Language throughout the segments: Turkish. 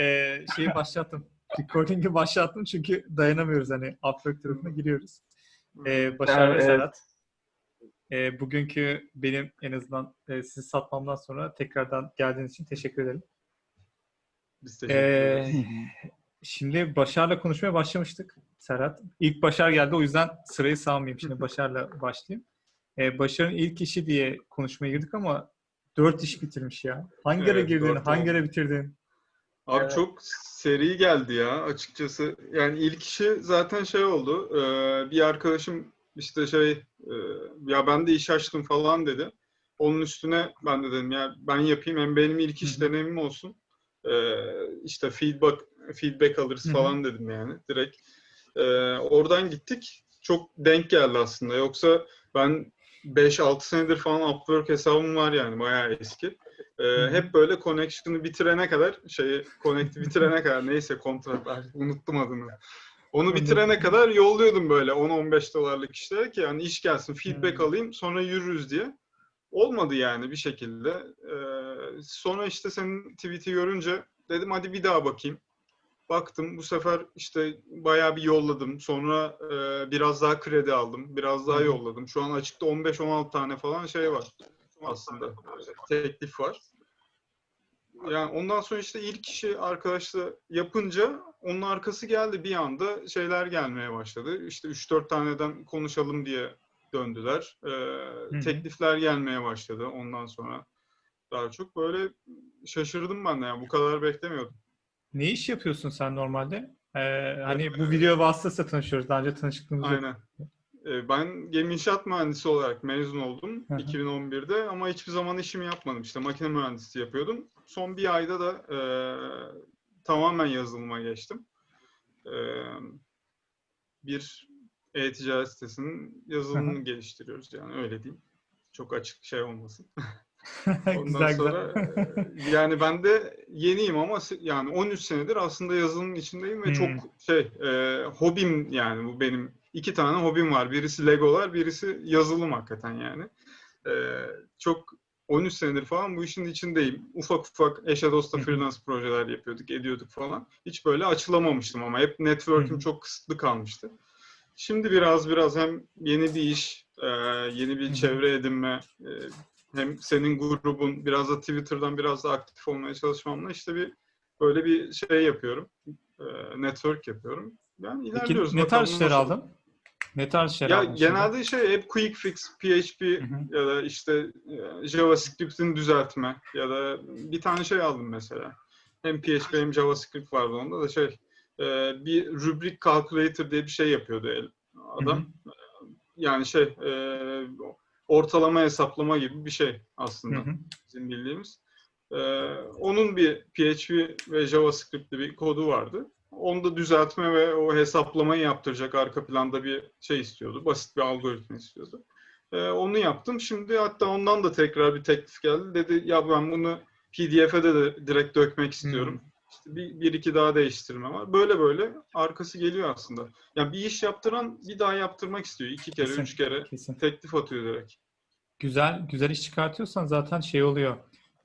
Ee, şeyi başlattım. Recording'i başlattım çünkü dayanamıyoruz hani Upwork tarafına giriyoruz. Ee, Başar ve Evet. Serhat. Ee, bugünkü benim en azından e, sizi satmamdan sonra tekrardan geldiğiniz için teşekkür ederim. Biz teşekkür ederiz. şimdi Başar'la konuşmaya başlamıştık Serhat. İlk Başar geldi o yüzden sırayı sağmayayım. Şimdi Başar'la başlayayım. Ee, Başar'ın ilk işi diye konuşmaya girdik ama dört iş bitirmiş ya. Hangi ara Evet, girdin, hangi ara bitirdin? Abi Evet. çok seri geldi ya açıkçası. Yani ilk işi zaten şey oldu. e, bir arkadaşım işte şey e, ya ben de iş açtım falan dedi. Onun üstüne ben de dedim ya ben yapayım hem benim ilk iş Hı hı. deneyimim olsun. E, işte feedback feedback alırız Hı hı. falan dedim yani direkt. Oradan gittik. Çok denk geldi aslında. Yoksa ben 5-6 senedir falan Upwork hesabım var yani bayağı eski. Hı. hep böyle connection'ı bitirene kadar şeyi connect'i bitirene kadar neyse kontrat artık unuttum adını. Onu bitirene kadar yolluyordum böyle 10-15 dolarlık işlere ki yani iş gelsin feedback alayım sonra yürürüz diye. Olmadı yani bir şekilde. Ee, sonra işte senin tweet'i görünce dedim hadi bir daha bakayım. Baktım bu sefer işte bayağı bir yolladım. Sonra e, biraz daha kredi aldım. Biraz daha yolladım. Şu an açıkta 15-16 tane falan şey var aslında. Teklif var. Yani ondan sonra işte ilk işi arkadaşla yapınca onun arkası geldi bir anda şeyler gelmeye başladı. İşte 3-4 taneden konuşalım diye döndüler. Ee, teklifler gelmeye başladı ondan sonra. Daha çok böyle şaşırdım ben de yani bu kadar beklemiyordum. Ne iş yapıyorsun sen normalde? Ee, hani bu video vasıtasıyla tanışıyoruz. Daha önce tanışıklığımız yok. Aynen. Ee, Ben gemi inşaat mühendisi olarak mezun oldum Hı hı. 2011'de ama hiçbir zaman işimi yapmadım. İşte makine mühendisliği yapıyordum. Son bir ayda da e, tamamen yazılıma geçtim. E, bir e-ticaret sitesinin yazılımını geliştiriyoruz yani öyle diyeyim. Çok açık şey olmasın. Ondan güzel sonra güzel. e, yani ben de yeniyim ama yani 13 senedir aslında yazılımın içindeyim ve Hmm. çok şey e, hobim yani bu benim iki tane hobim var. Birisi Legolar, birisi yazılım hakikaten yani. E, çok 13 senedir falan bu işin içindeyim. Ufak ufak eşe dosta freelance projeler yapıyorduk, ediyorduk falan. Hiç böyle açılamamıştım ama hep network'üm çok kısıtlı kalmıştı. Şimdi biraz biraz hem yeni bir iş, e, yeni bir çevre edinme, e, hem senin grubun biraz da Twitter'dan biraz da aktif olmaya çalışmamla işte bir böyle bir şey yapıyorum. E, network yapıyorum. Yani Peki ilerliyoruz. ne Bakalım tarz işler aldın? Ne tarz işler Ya genelde şey hep quick fix, PHP Hı hı. ya da işte e, JavaScript'in düzeltme ya da bir tane şey aldım mesela. Hem PHP hem JavaScript vardı onda da şey e, bir rubric calculator diye bir şey yapıyordu el- adam. Yani şey e, ortalama hesaplama gibi bir şey aslında hı. bizim bildiğimiz. Onun bir PHP ve JavaScript'li bir kodu vardı. Onu da düzeltme ve o hesaplamayı yaptıracak arka planda bir şey istiyordu. Basit bir algoritma istiyordu. Ee, onu yaptım. Şimdi hatta ondan da tekrar bir teklif geldi. Dedi ya ben bunu PDF'e de, de direkt dökmek istiyorum. İşte bir, bir iki daha değiştirme var. Böyle böyle arkası geliyor aslında. Yani bir iş yaptıran bir daha yaptırmak istiyor. İki kere, Kesin, üç kere Kesin. teklif atıyor direkt. Güzel güzel iş çıkartıyorsan zaten şey oluyor.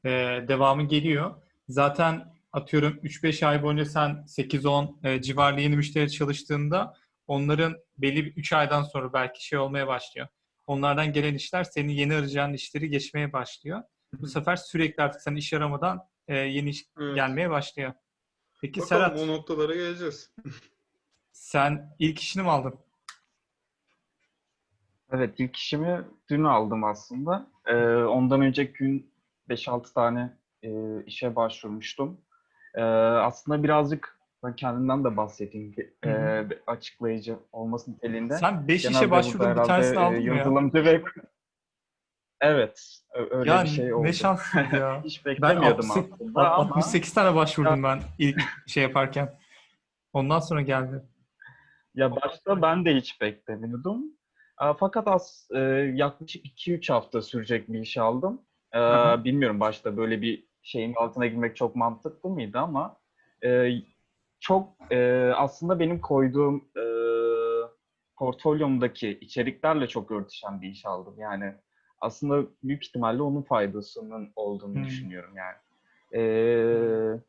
Ee, devamı geliyor. Zaten atıyorum 3-5 ay boyunca sen 8-10 e, civarlı yeni müşteri çalıştığında onların belli bir 3 aydan sonra belki şey olmaya başlıyor. Onlardan gelen işler senin yeni arayacağın işleri geçmeye başlıyor. Bu sefer sürekli artık sen iş aramadan e, yeni iş Evet. gelmeye başlıyor. Peki Bakalım Serhat o noktalara geleceğiz. sen ilk işini mi aldın? Evet, ilk işimi dün aldım aslında. Ee, ondan önceki gün 5-6 tane e, işe başvurmuştum. Ee, aslında birazcık ben kendimden de bahsedeyim. Ee, açıklayıcı olması niteliğinde. Sen 5 Genelde işe başvurdun bir tanesini e, aldın mı ya? ve Evet, öyle Ya bir şey oldu. ne şanssız ya. Hiç Ben beklemiyordum 68, aslında ama 68 tane başvurdum ben ilk şey yaparken. Ondan sonra geldi. Ya başta ben de hiç beklemiyordum. Fakat az e, yaklaşık 2-3 hafta sürecek bir iş aldım. Ee, bilmiyorum başta böyle bir şeyin altına girmek çok mantıklı mıydı ama e, çok e, aslında benim koyduğum e, portfolyomdaki içeriklerle çok örtüşen bir iş aldım. Yani aslında büyük ihtimalle onun faydasının olduğunu Hmm. düşünüyorum yani. Ee,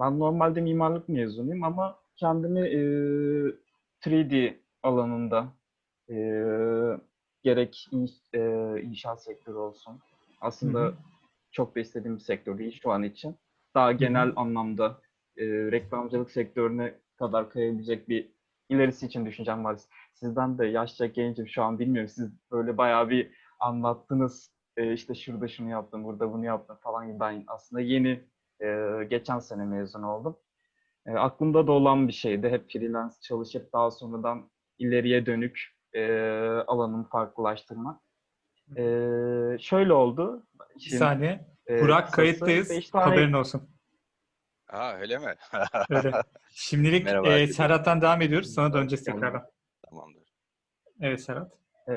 Ben normalde mimarlık mezunuyum ama kendimi e, 3D alanında e, gerek in- e, inşaat sektörü olsun. Aslında hı. Çok da istediğim bir sektör değil şu an için. Daha genel anlamda e, reklamcılık sektörüne kadar kayabilecek bir ilerisi için düşüncem var. Sizden de yaşça gencim şu an bilmiyorum. Siz böyle bayağı bir anlattınız. E, işte şurada şunu yaptım, burada bunu yaptım falan gibi. Ben aslında yeni e, geçen sene mezun oldum. E, aklımda da olan bir şeydi. Hep freelance çalışıp daha sonradan ileriye dönük e, alanımı farklılaştırmak. E, şöyle oldu. Bir Şimdi, saniye. e, Burak kayıttayız. tane- Haberin olsun. Aa öyle mi? Öyle. Şimdilik Merhaba e. Serhat'tan devam ediyoruz. Sana döneceğiz tekrardan. Tamamdır. Evet Serhat. Ee,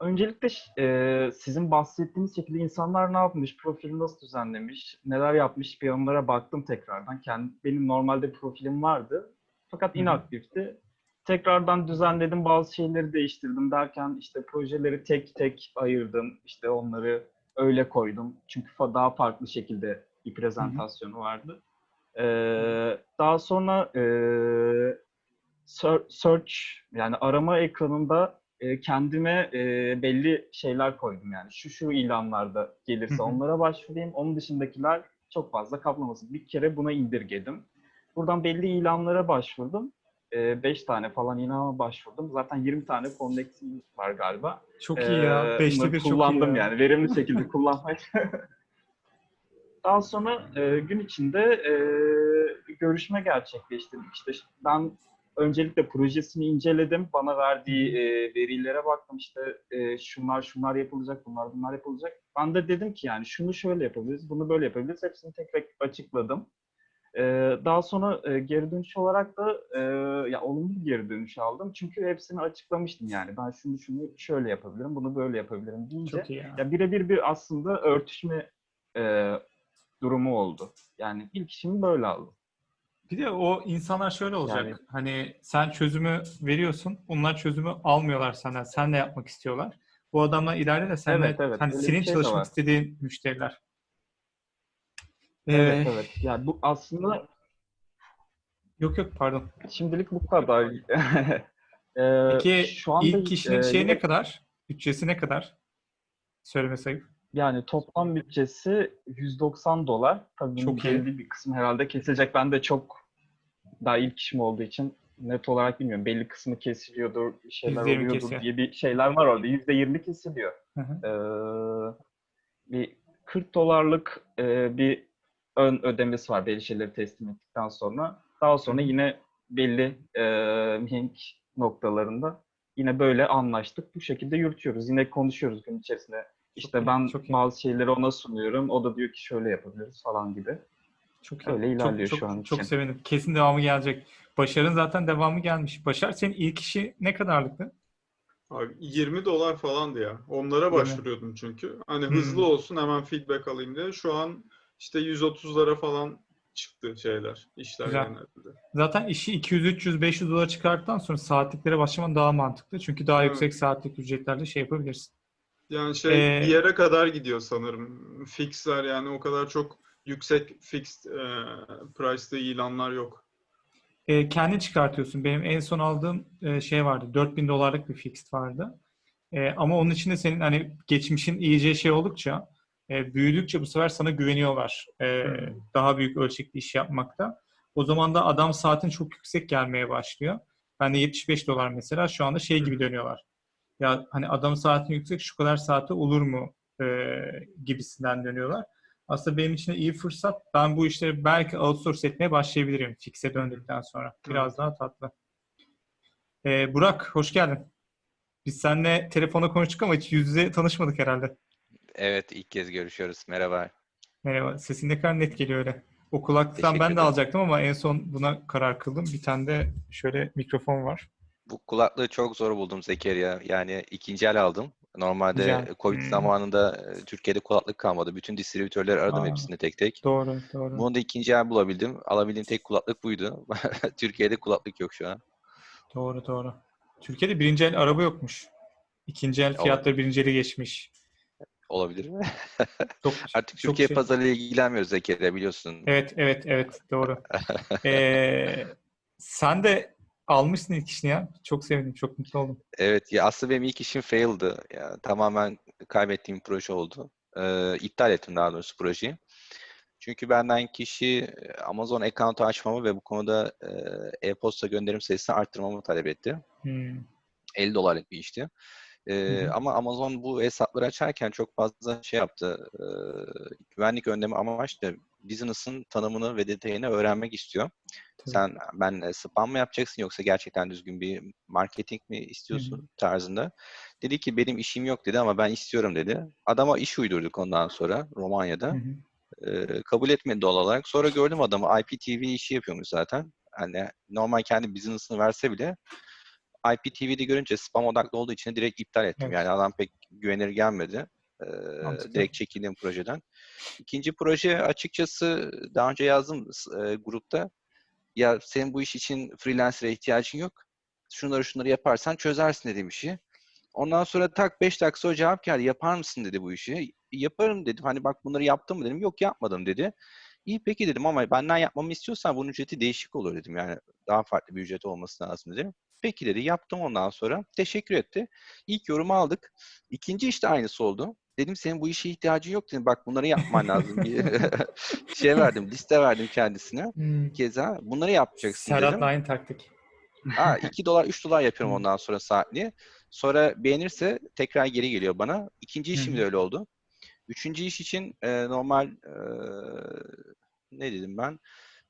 öncelikle e, sizin bahsettiğiniz şekilde insanlar ne yapmış, profili nasıl düzenlemiş, neler yapmış bir onlara baktım tekrardan. Kendi, benim normalde profilim vardı fakat inaktifti. Tekrardan düzenledim, bazı şeyleri değiştirdim derken işte projeleri tek tek ayırdım, işte onları öyle koydum. Çünkü daha farklı şekilde bir prezentasyonu vardı. Ee, daha sonra e, search yani arama ekranında e, kendime e, belli şeyler koydum yani şu şu ilanlarda gelirse onlara başvurayım. Onun dışındakiler çok fazla kaplamasın. Bir kere buna indirgedim. Buradan belli ilanlara başvurdum. 5 tane falan ilana başvurdum. Zaten 20 tane Connex'im var galiba. Çok iyi ya. Ee, Beşte bunları bir çok iyi kullandım ya. yani. Verimli şekilde kullanmaya. Daha sonra e, gün içinde e, görüşme gerçekleştirdik. İşte ben öncelikle projesini inceledim. Bana verdiği e, verilere baktım. İşte e, şunlar şunlar yapılacak, bunlar bunlar yapılacak. Ben de dedim ki yani şunu şöyle yapabiliriz, bunu böyle yapabiliriz. Hepsini tek tek açıkladım. E, daha sonra e, geri dönüş olarak da e, ya olumlu bir geri dönüş aldım. Çünkü hepsini açıklamıştım yani. Ben şunu şunu şöyle yapabilirim, bunu böyle yapabilirim deyince. Çok iyi ya. Ya birebir bir aslında örtüşme e, durumu oldu. Yani ilk işimi böyle aldım. Bir de o insanlar şöyle olacak. Yani- Hani sen çözümü veriyorsun. Onlar çözümü almıyorlar senden. Sen ne yapmak istiyorlar. Bu adamlar ileride de seninle, Evet, evet. hani senin şey de çalışmak var. istediğin müşteriler. Evet evet. Yani bu aslında Yok yok pardon. şimdilik bu kadar. Ee, Peki şu anda ilk kişinin e, yine- ne kadar? Bütçesi ne kadar? Söyleme sayıp. Yani toplam bütçesi 190 dolar. Tabii bunun Çok iyi. belli bir kısmı herhalde kesilecek. Ben de çok daha ilk işim olduğu için net olarak bilmiyorum. Belli kısmı kesiliyordur, bir şeyler %20 oluyordur kesiyor. diye bir şeyler var orada. %20 kesiliyor. Hı hı. Ee, bir 40 dolarlık e, bir ön ödemesi var belli şeyleri teslim ettikten sonra. Daha sonra yine belli e, mihenk noktalarında yine böyle anlaştık. Bu şekilde yürütüyoruz. Yine konuşuyoruz gün içerisinde. İşte iyi, ben çok iyi. bazı şeyleri ona sunuyorum. O da diyor ki şöyle yapabiliriz falan gibi. Çok iyi. Öyle ilerliyor çok, şu an çok, çok için. sevindim. Kesin devamı gelecek. Başar'ın zaten devamı gelmiş. Başar senin ilk işi ne kadarlıktı? Abi 20 dolar falandı ya. Onlara başvuruyordum çünkü. Hani Hmm. hızlı olsun hemen feedback alayım diye. Şu an işte 130'lara falan çıktı şeyler, işler Güzel. genelde. Zaten işi 200, 300, 500 dolar çıkarttıktan sonra saatliklere başlaman daha mantıklı. Çünkü daha Evet. yüksek saatlik ücretlerle şey yapabilirsin. Yani şey Ee, bir yere kadar gidiyor sanırım. Fixler yani o kadar çok yüksek fixed e, price'lı ilanlar yok. E, kendin çıkartıyorsun. Benim en son aldığım e, şey vardı. 4000 dolarlık bir fixed vardı. E, ama onun içinde senin hani geçmişin iyice şey oldukça e, büyüdükçe bu sefer sana güveniyorlar. E, Hmm. Daha büyük ölçekli iş yapmakta. O zaman da adam saatin çok yüksek gelmeye başlıyor. Ben de 75 dolar mesela şu anda şey gibi dönüyorlar. Ya hani adam saatin yüksek şu kadar saate olur mu e, gibisinden dönüyorlar. Aslında benim için de iyi fırsat. Ben bu işleri belki outsource etmeye başlayabilirim fix'e döndükten sonra. Biraz daha tatlı. Ee, Burak, hoş geldin. Biz seninle telefona konuştuk ama hiç yüz yüze tanışmadık herhalde. Evet ilk kez görüşüyoruz. Merhaba. Merhaba. Sesin ne kadar net geliyor öyle. O kulaklıktan ben de alacaktım ama en son buna karar kıldım. Bir tane de şöyle mikrofon var. Bu kulaklığı çok zor buldum Zekeriya. Yani ikinci el aldım. Normalde Güzel. Covid Hmm. zamanında e, Türkiye'de kulaklık kalmadı. Bütün distribütörleri aradım Aa. hepsini tek tek. Doğru, doğru. Bunu da ikinci el bulabildim. Alabildiğim tek kulaklık buydu. Türkiye'de kulaklık yok şu an. Doğru, doğru. Türkiye'de birinci el araba yokmuş. İkinci el fiyatları birinci geçmiş. Olabilir. Çok, Artık çok Türkiye şey- pazarıyla ilgilenmiyoruz Zekeriya biliyorsun. Evet, evet, evet. Doğru. Ee, sen de almışsın ilk işini ya. Çok sevindim, çok mutlu oldum. Evet ya aslında benim ilk işim fail'dı. Ya, tamamen kaybettiğim bir proje oldu. Ee, iptal ettim daha doğrusu projeyi. Çünkü benden kişi e, Amazon account'u açmamı ve bu konuda e, e-posta gönderim sayısını arttırmamı talep etti. Hmm. 50 dolarlık bir işti. Ee, ama Amazon bu hesapları açarken çok fazla şey yaptı. Ee, güvenlik önlemi amaçlı business'ın tanımını ve detayını öğrenmek istiyor. Tabii. Sen ben e, spam mı yapacaksın yoksa gerçekten düzgün bir marketing mi istiyorsun tarzında. Dedi ki benim işim yok dedi ama ben istiyorum dedi. Adama iş uydurduk ondan sonra Romanya'da. Hı hı. Ee, kabul etmedi doğal olarak. Sonra gördüm adamı IPTV işi yapıyormuş zaten. Hani normal kendi business'ını verse bile IPTV'de görünce spam odaklı olduğu için direkt iptal ettim. Evet. Yani adam pek güvenilir gelmedi. Ee, Mantıklı. direkt çekildim projeden. İkinci proje açıkçası daha önce yazdım e, grupta. Ya senin bu iş için freelancer'a ihtiyacın yok. Şunları şunları yaparsan çözersin dediğim işi. Ondan sonra tak 5 dakika sonra cevap geldi. Yapar mısın dedi bu işi. Yaparım dedim. Hani bak bunları yaptın mı dedim. Yok yapmadım dedi. İyi peki dedim ama benden yapmamı istiyorsan bunun ücreti değişik olur dedim. Yani daha farklı bir ücret olması lazım dedim. Peki dedi. Yaptım ondan sonra. Teşekkür etti. İlk yorumu aldık. İkinci işte aynısı oldu. Dedim senin bu işe ihtiyacın yok dedim. Bak bunları yapman lazım. Bir şey verdim. Liste verdim kendisine. Hmm. Keza bunları yapacaksın dedim. Serhat'la aynı taktik. Ha 2 dolar 3 dolar yapıyorum ondan sonra saatliği. Sonra beğenirse tekrar geri geliyor bana. İkinci işim de öyle oldu. Üçüncü iş için e, normal e, ne dedim ben?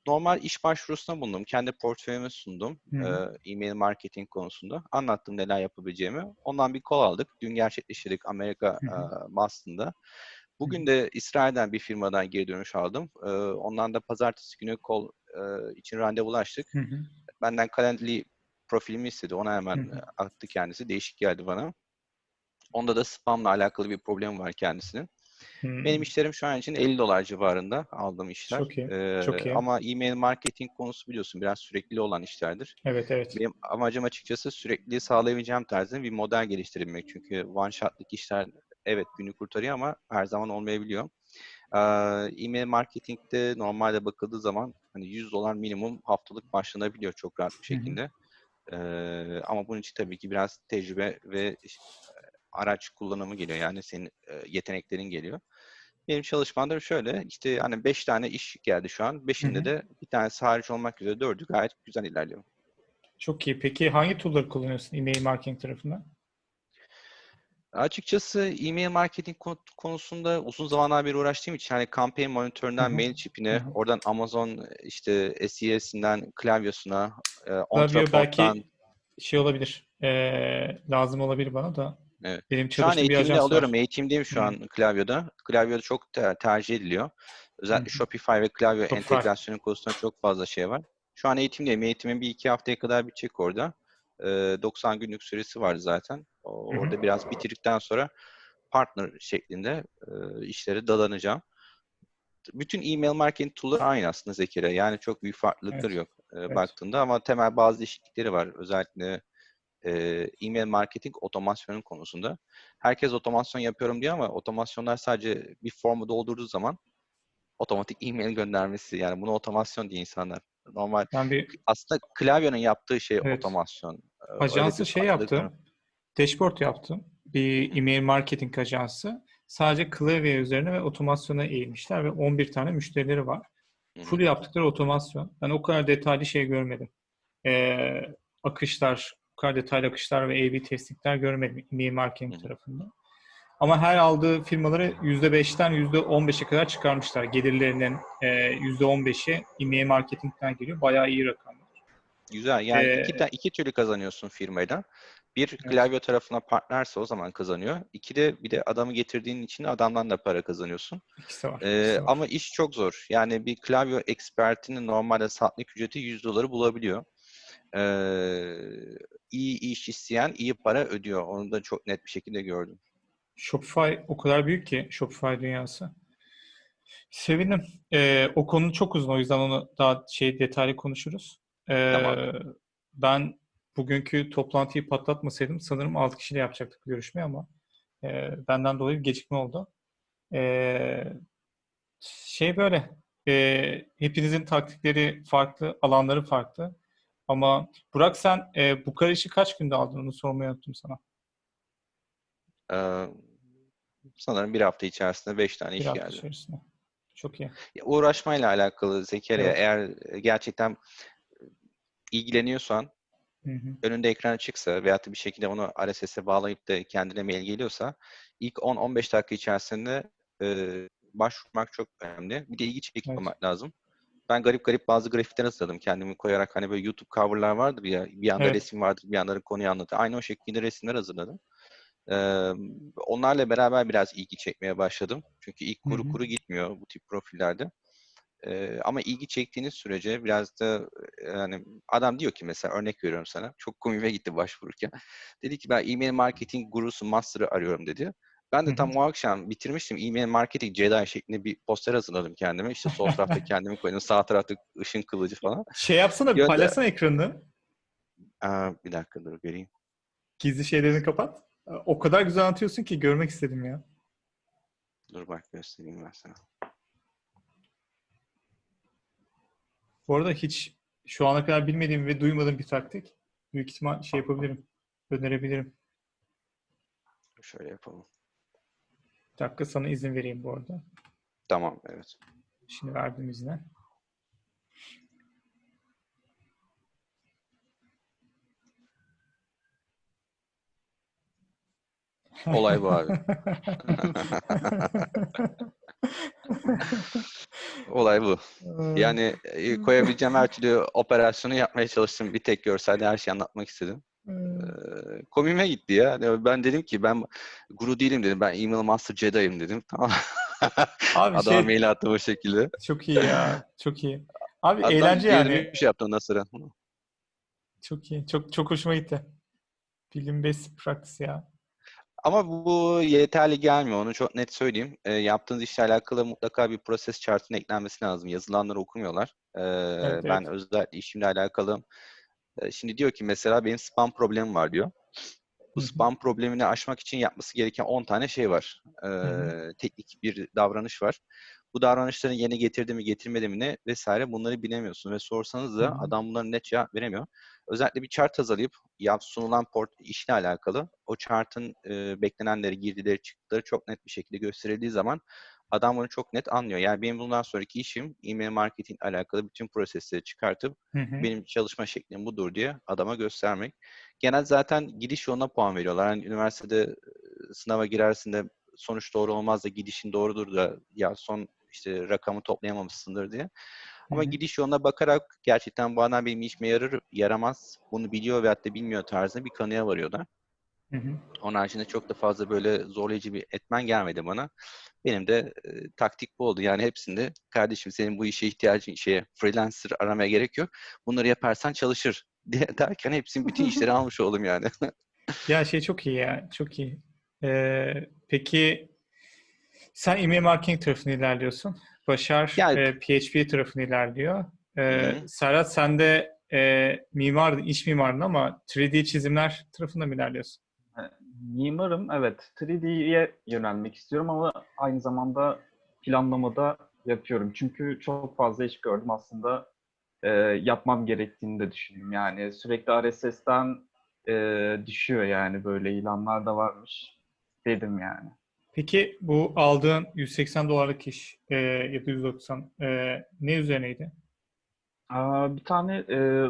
Normal iş başvurusuna bulundum. Kendi portföyümü sundum. Hı e-mail marketing konusunda. Anlattım neler yapabileceğimi. Ondan bir call aldık. Dün gerçekleştirdik Amerika e, Boston'da. Bugün de İsrail'den bir firmadan geri dönüş aldım. E, ondan da pazartesi günü call e, için randevulaştık Hı hı. benden Calendly profilimi istedi. Ona hemen Hı hı. attı kendisi. Değişik geldi bana. Onda da spamla alakalı bir problem var kendisinin. Hmm. Benim işlerim şu an için 50 dolar civarında aldığım işler. Çok iyi, Ee, çok iyi. Ama e-mail marketing konusu biliyorsun biraz sürekli olan işlerdir. Evet, evet. Benim amacım açıkçası sürekliliği sağlayabileceğim tarzda bir model geliştirebilmek. Çünkü one shot'lık işler evet günü kurtarıyor ama her zaman olmayabiliyor. Ee, E-mail marketingde normalde bakıldığı zaman hani 100 dolar minimum haftalık başlanabiliyor çok rahat bir Hı hı. şekilde. Ee, ama bunun için tabii ki biraz tecrübe ve araç kullanımı geliyor. Yani senin e, yeteneklerin geliyor. Benim çalışmamda şöyle işte hani 5 tane iş geldi şu an. Beşinde hı. de bir tanesi hariç olmak üzere dördü gayet güzel ilerliyor. Çok iyi. Peki hangi tool'ları kullanıyorsun e-mail marketing tarafında? Açıkçası e-mail marketing kon- konusunda uzun zamanlar beri uğraştığım için hani campaign monitöründen Hı hı. Mailchimp'ine, Hı hı. oradan Amazon işte SES'inden klavyosuna, e, Ontrapod'dan belki şey olabilir. eee, lazım olabilir bana da. Evet. Benim Şu an ajans alıyorum. var. Eğitimdeyim şu an klavyoda. Klavyoda çok te- tercih ediliyor. Özellikle hı. Shopify ve klavyo Shopify. entegrasyonu konusunda çok fazla şey var. Şu an eğitimdeyim. Eğitimin bir iki haftaya kadar bitecek orada. Ee, 90 günlük süresi var zaten. O-. Orada biraz bitirdikten sonra partner şeklinde e, işlere dalanacağım. Bütün e-mail marketing tool'ları aynı aslında Zekeriya. Yani çok büyük farklılıkları yok e, baktığında ama temel bazı değişiklikleri var. Özellikle e, e-mail marketing otomasyonun konusunda. Herkes otomasyon yapıyorum diyor ama otomasyonlar sadece bir formu doldurduğu zaman otomatik e-mail göndermesi yani bunu otomasyon diye insanlar. Normal Ben bir aslında klavyenin yaptığı şey Evet. otomasyon. Ajansı şey var. yaptım. Dashboard yaptım. Bir e-mail marketing ajansı. Sadece klavye üzerine ve otomasyona eğilmişler ve 11 tane müşterileri var. Full yaptıkları otomasyon. Ben o kadar detaylı şey görmedim. Ee, akışlar, kadar detaylı akışlar ve A-B testingler görmedim e-mail marketing tarafında. Ama her aldığı firmaları %5'ten %15'e kadar çıkarmışlar. Gelirlerinin e, %15'i e-mail marketingten geliyor. Bayağı iyi rakamlar. Güzel. Yani Ee, iki, iki türlü kazanıyorsun firmayla. Bir klavye tarafına partnerse o zaman kazanıyor. İki de bir de adamı getirdiğin için adamdan da para kazanıyorsun. İkisi var. Ee, ikisi var. ama iş çok zor. Yani bir klavye ekspertinin normalde saatlik ücreti 100 doları bulabiliyor. Ee, iyi iş isteyen iyi para ödüyor. Onu da çok net bir şekilde gördüm. Shopify o kadar büyük ki Shopify dünyası. Sevindim. Ee, o konu çok uzun o yüzden onu daha şey detaylı konuşuruz. Ee, Tamam. Ben bugünkü toplantıyı patlatmasaydım sanırım 6 kişiyle yapacaktık görüşmeyi ama e, benden dolayı bir gecikme oldu. Ee, şey böyle. ee, hepinizin taktikleri farklı, alanları farklı. Ama Burak sen e, bu işi kaç günde aldın onu sormayı unuttum sana. Ee, sanırım bir hafta içerisinde beş tane Bir iş hafta geldi. içerisinde. Çok iyi. Ya, Uğraşmayla alakalı Zekeriya. Evet. Eğer gerçekten ilgileniyorsan, Hı hı. önünde ekran açıksa veyahut da bir şekilde onu RSS'e bağlayıp da kendine mail geliyorsa ilk 10-15 dakika içerisinde e, başvurmak çok önemli. Bir de ilgi çekici Evet. olmak lazım. Ben garip garip bazı grafikler hazırladım kendimi koyarak. Hani böyle YouTube coverlar vardır ya. Bir yanda Evet. resim vardır, bir yanda konuyu anlatır. Aynı o şekilde resimler hazırladım. Ee, onlarla beraber biraz ilgi çekmeye başladım. Çünkü ilk kuru kuru gitmiyor bu tip profillerde. Ee, ama ilgi çektiğiniz sürece biraz da e, yani adam diyor ki mesela örnek veriyorum sana. Çok komiğime gitti başvururken. Dedi ki ben e-mail marketing gurusu master'ı arıyorum dedi. Ben de tam o akşam bitirmiştim. E-mail marketing Jedi şeklinde bir poster hazırladım kendime. İşte sol tarafta kendimi koydum. Sağ tarafta ışın kılıcı falan. Şey yapsana, bir paylaşsana ekranını. Aa, bir dakika dur göreyim. Gizli şeylerini kapat. O kadar güzel anlatıyorsun ki görmek istedim ya. Dur bak göstereyim ben sana. Bu arada hiç şu ana kadar bilmediğim ve duymadığım bir taktik. Büyük ihtimal şey yapabilirim. Önerebilirim. Şöyle yapalım. Bir dakika sana izin vereyim bu arada. Tamam evet. Şimdi verdim izne. Olay bu abi. Olay bu. Yani e, koyabileceğim her türlü operasyonu yapmaya çalıştım. Bir tek görselde her şeyi anlatmak istedim. Ee, komime gitti ya. Yani Ben dedim ki ben guru değilim dedim. Ben email master Jedi'yim dedim. Tamam. Abi Adama şey mail attım o şekilde. çok iyi ya. Çok iyi. Abi Adam eğlence yani. dönüş yaptı ondan sonra. Çok iyi. Çok çok hoşuma gitti. Bilim best practice ya. Ama bu yeterli gelmiyor. Onu çok net söyleyeyim. E, yaptığınız işle alakalı mutlaka bir proses chart'ın eklenmesi lazım. Yazılanları okumuyorlar. E, ben evet. özellikle işimle alakalı şimdi diyor ki mesela benim spam problemim var diyor. Bu spam problemini aşmak için yapması gereken 10 tane şey var. E, hı. teknik bir davranış var. Bu davranışların yerine getirdi mi getirmedi mi ne vesaire bunları bilemiyorsun ve sorsanız da adam bunların net cevap veremiyor. Özellikle bir chart hazırlayıp yap sunulan port işle alakalı o chart'ın e, beklenenleri, girdileri, çıktıları çok net bir şekilde gösterildiği zaman adam bunu çok net anlıyor. Yani benim bundan sonraki işim e-mail marketing alakalı bütün prosesleri çıkartıp Hı hı. benim çalışma şeklim budur diye adama göstermek. Genel zaten gidiş yoluna puan veriyorlar. Yani üniversitede e, sınava girersin de sonuç doğru olmaz da gidişin doğrudur da ya son işte rakamı toplayamamışsındır diye. Ama Hı hı. gidiş yoluna bakarak gerçekten bu adam benim işime yarır, yaramaz, bunu biliyor veyahut da bilmiyor tarzında bir kanıya varıyorlar. Hı hı. Onun haricinde çok da fazla böyle zorlayıcı bir etmen gelmedi bana. Benim de e, taktik bu oldu. Yani hepsinde kardeşim senin bu işe ihtiyacın şeye freelancer aramaya gerek yok. Bunları yaparsan çalışır diye derken hepsinin bütün işleri almış oldum yani. Ya şey çok iyi ya. Çok iyi. Ee, peki sen email marketing tarafını ilerliyorsun. Başar Yani- e, PHP tarafını ilerliyor. Ee, Hı. Serhat sen de e, mimardın, iç mimardın ama 3D çizimler tarafında mı ilerliyorsun? Mimarım, evet. 3D'ye yönelmek istiyorum ama aynı zamanda planlamada yapıyorum. Çünkü çok fazla iş gördüm aslında e, yapmam gerektiğini de düşündüm. Yani sürekli RSS'ten e, düşüyor yani böyle ilanlar da varmış dedim yani. Peki bu aldığın 180 dolarlık iş e, ya da 190 e, ne üzerineydi? Aa, bir tane e,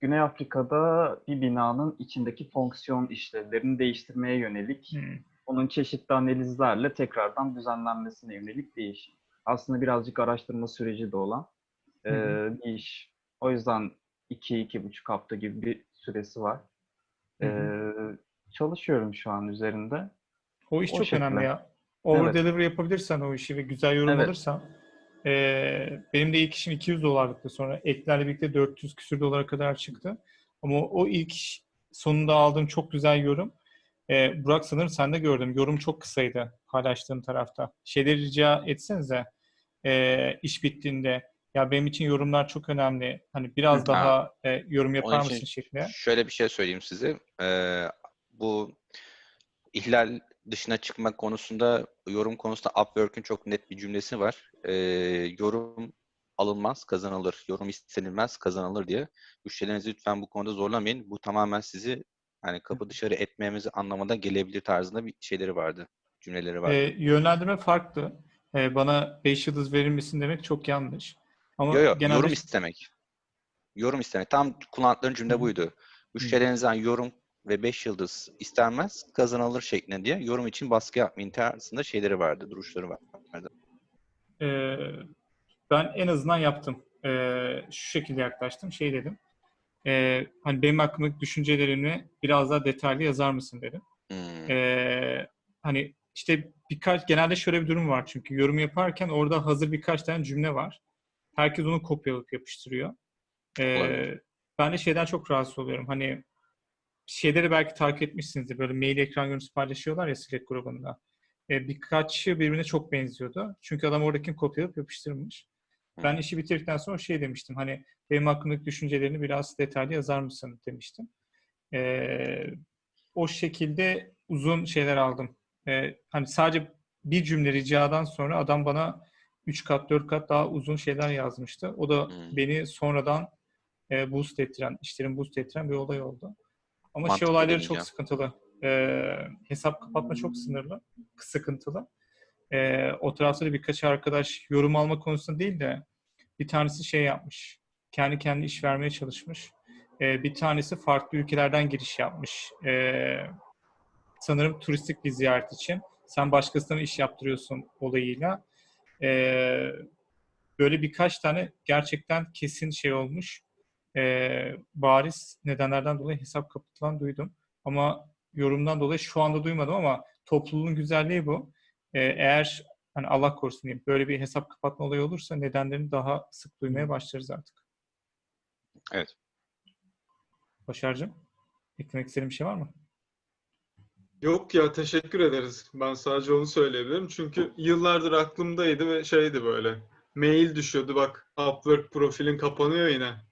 Güney Afrika'da bir binanın içindeki fonksiyon işlevlerini değiştirmeye yönelik Hmm. onun çeşitli analizlerle tekrardan düzenlenmesine yönelik bir iş. Aslında birazcık araştırma süreci de olan e, Hı bir iş. O yüzden 2-2,5 hafta gibi bir süresi var. Hı E, çalışıyorum şu an üzerinde. O iş O çok şekilde. önemli ya. Over Evet. deliver yapabilirsen o işi ve güzel yorum Evet. Ee, benim de ilk işim 200 dolarlıktı sonra eklerle birlikte 400 küsür dolara kadar çıktı. Ama o ilk iş sonunda aldığım çok güzel yorum. Ee, Burak sanırım sen de gördüm. Yorum çok kısaydı paylaştığım tarafta. Şeyleri rica etsenize ee, iş bittiğinde ya benim için yorumlar çok önemli. Hani biraz Hı, daha e, yorum yapar Onun mısın şeklinde. Şöyle bir şey söyleyeyim size. Ee, bu ihlal dışına çıkmak konusunda, yorum konusunda Upwork'ün çok net bir cümlesi var. Ee, yorum alınmaz, kazanılır. Yorum istenilmez, kazanılır diye. Müşterilerinizi lütfen bu konuda zorlamayın. Bu tamamen sizi hani kapı dışarı etmemizi anlamına gelebilir tarzında bir şeyleri vardı. Cümleleri vardı. Ee, yönlendirme farklı. Ee, bana 5 yıldız verir misin demek çok yanlış. Ama Yo yo, genelde yorum istemek. Yorum istemek. Tam kullandıkları cümle buydu. Müşterilerinizden yorum ve 5 yıldız istenmez, kazanılır şeklinde diye yorum için baskı yapmayın tarzında şeyleri vardı, duruşları vardı. Ee, ben en azından yaptım. Ee, şu şekilde yaklaştım. Şey dedim. Ee, hani benim hakkımdaki düşüncelerimi biraz daha detaylı yazar mısın dedim. Hmm. Ee, hani işte birkaç genelde şöyle bir durum var çünkü yorum yaparken orada hazır birkaç tane cümle var. Herkes onu kopyalayıp yapıştırıyor. Ee, Olabilir. ben de şeyden çok rahatsız oluyorum. Hani şeyleri belki takip etmişsinizdir. Böyle mail ekran görüntüsü paylaşıyorlar ya Slack grubunda. Ee, birkaçı birbirine çok benziyordu. Çünkü adam oradakini kopyalayıp yapıştırmış. Ben işi bitirdikten sonra şey demiştim. Hani benim hakkımdaki düşüncelerini biraz detaylı yazar mısın demiştim. Ee, o şekilde uzun şeyler aldım. Ee, hani sadece bir cümle ricadan sonra adam bana 3 kat 4 kat daha uzun şeyler yazmıştı. O da Hmm. beni sonradan e, boost ettiren, işlerin boost ettiren bir olay oldu. Ama şey olayları çok sıkıntılı. Ee, hesap kapatma çok sınırlı, sıkıntılı. Ee, o tarafta da birkaç arkadaş yorum alma konusunda değil de bir tanesi şey yapmış. Kendi kendi iş vermeye çalışmış. Ee, bir tanesi farklı ülkelerden giriş yapmış. Ee, sanırım turistik bir ziyaret için. Sen başkasına iş yaptırıyorsun olayıyla. Ee, böyle birkaç tane gerçekten kesin şey olmuş. Ee, bariz nedenlerden dolayı hesap kapatılan duydum. Ama yorumdan dolayı şu anda duymadım ama topluluğun güzelliği bu. Ee, eğer hani Allah korusun diyeyim böyle bir hesap kapatma olayı olursa nedenlerini daha sık duymaya başlarız artık. Evet. Başarcığım, eklemek istediğin bir şey var mı? Yok ya teşekkür ederiz. Ben sadece onu söyleyebilirim. Çünkü yıllardır aklımdaydı ve şeydi böyle. Mail düşüyordu bak Upwork profilin kapanıyor yine.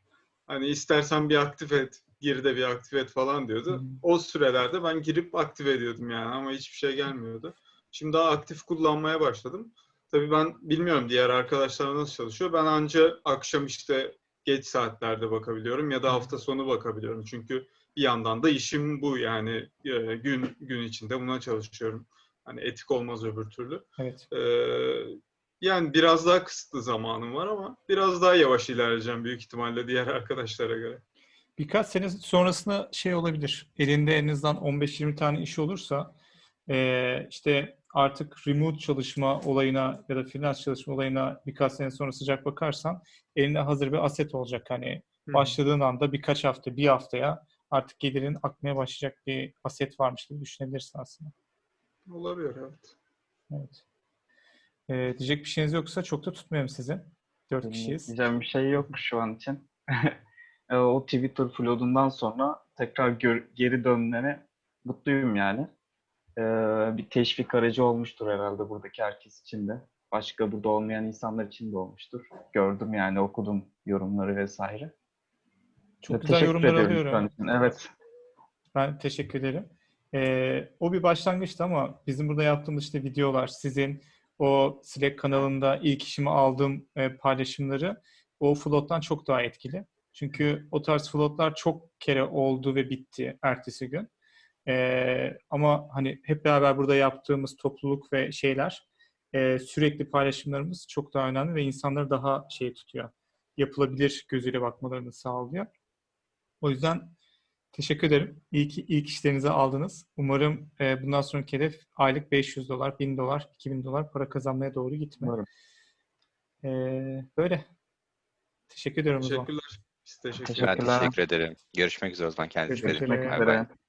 Hani istersen bir aktif et, gir de bir aktif et falan diyordu. Hı. O sürelerde ben girip aktif ediyordum yani ama hiçbir şey gelmiyordu. Şimdi daha aktif kullanmaya başladım. Tabii ben bilmiyorum diğer arkadaşlar nasıl çalışıyor. Ben anca akşam işte geç saatlerde bakabiliyorum ya da hafta sonu bakabiliyorum. Çünkü bir yandan da işim bu yani e, gün gün içinde buna çalışıyorum. Hani etik olmaz öbür türlü. Evet. Ee, yani biraz daha kısıtlı zamanım var ama biraz daha yavaş ilerleyeceğim büyük ihtimalle diğer arkadaşlara göre. Birkaç sene sonrasında şey olabilir. Elinde en azından 15-20 tane iş olursa işte artık remote çalışma olayına ya da freelance çalışma olayına birkaç sene sonra sıcak bakarsan elinde hazır bir aset olacak. Hani başladığın anda birkaç hafta, bir haftaya artık gelirin akmaya başlayacak bir aset varmış gibi düşünebilirsin aslında. Olabilir evet. Evet. Eee, diyecek bir şeyiniz yoksa çok da tutmayalım sizi. Dört kişiyiz. Diyeceğim bir şey yok şu an için. E, o Twitter floodundan sonra tekrar gör- geri dönmene mutluyum yani. E, bir teşvik aracı olmuştur herhalde buradaki herkes için de. Başka burada olmayan insanlar için de olmuştur. Gördüm yani okudum yorumları vesaire. Çok Ve güzel yorumlar alıyorum. Evet. Ben teşekkür ederim. Ee, o bir başlangıçtı ama bizim burada yaptığımız işte videolar, sizin o Slack kanalında ilk işimi aldığım e, paylaşımları o float'tan çok daha etkili. Çünkü o tarz float'lar çok kere oldu ve bitti ertesi gün. Ee, ama hani hep beraber burada yaptığımız topluluk ve şeyler e, sürekli paylaşımlarımız çok daha önemli ve insanları daha şey tutuyor. Yapılabilir gözüyle bakmalarını sağlıyor. O yüzden Teşekkür ederim. İyi ki ilk işlerinizi aldınız. Umarım e, bundan sonraki hedef aylık 500 dolar, 1000 dolar, 2000 dolar para kazanmaya doğru gitme. Umarım. E, böyle. Teşekkür ediyorum o zaman. Teşekkürler. Biz teşekkür Ben Teşekkürler. teşekkür ederim. Görüşmek üzere o zaman. Kendinize. Teşekkür Görüşmek ederim. Bay bay. üzere.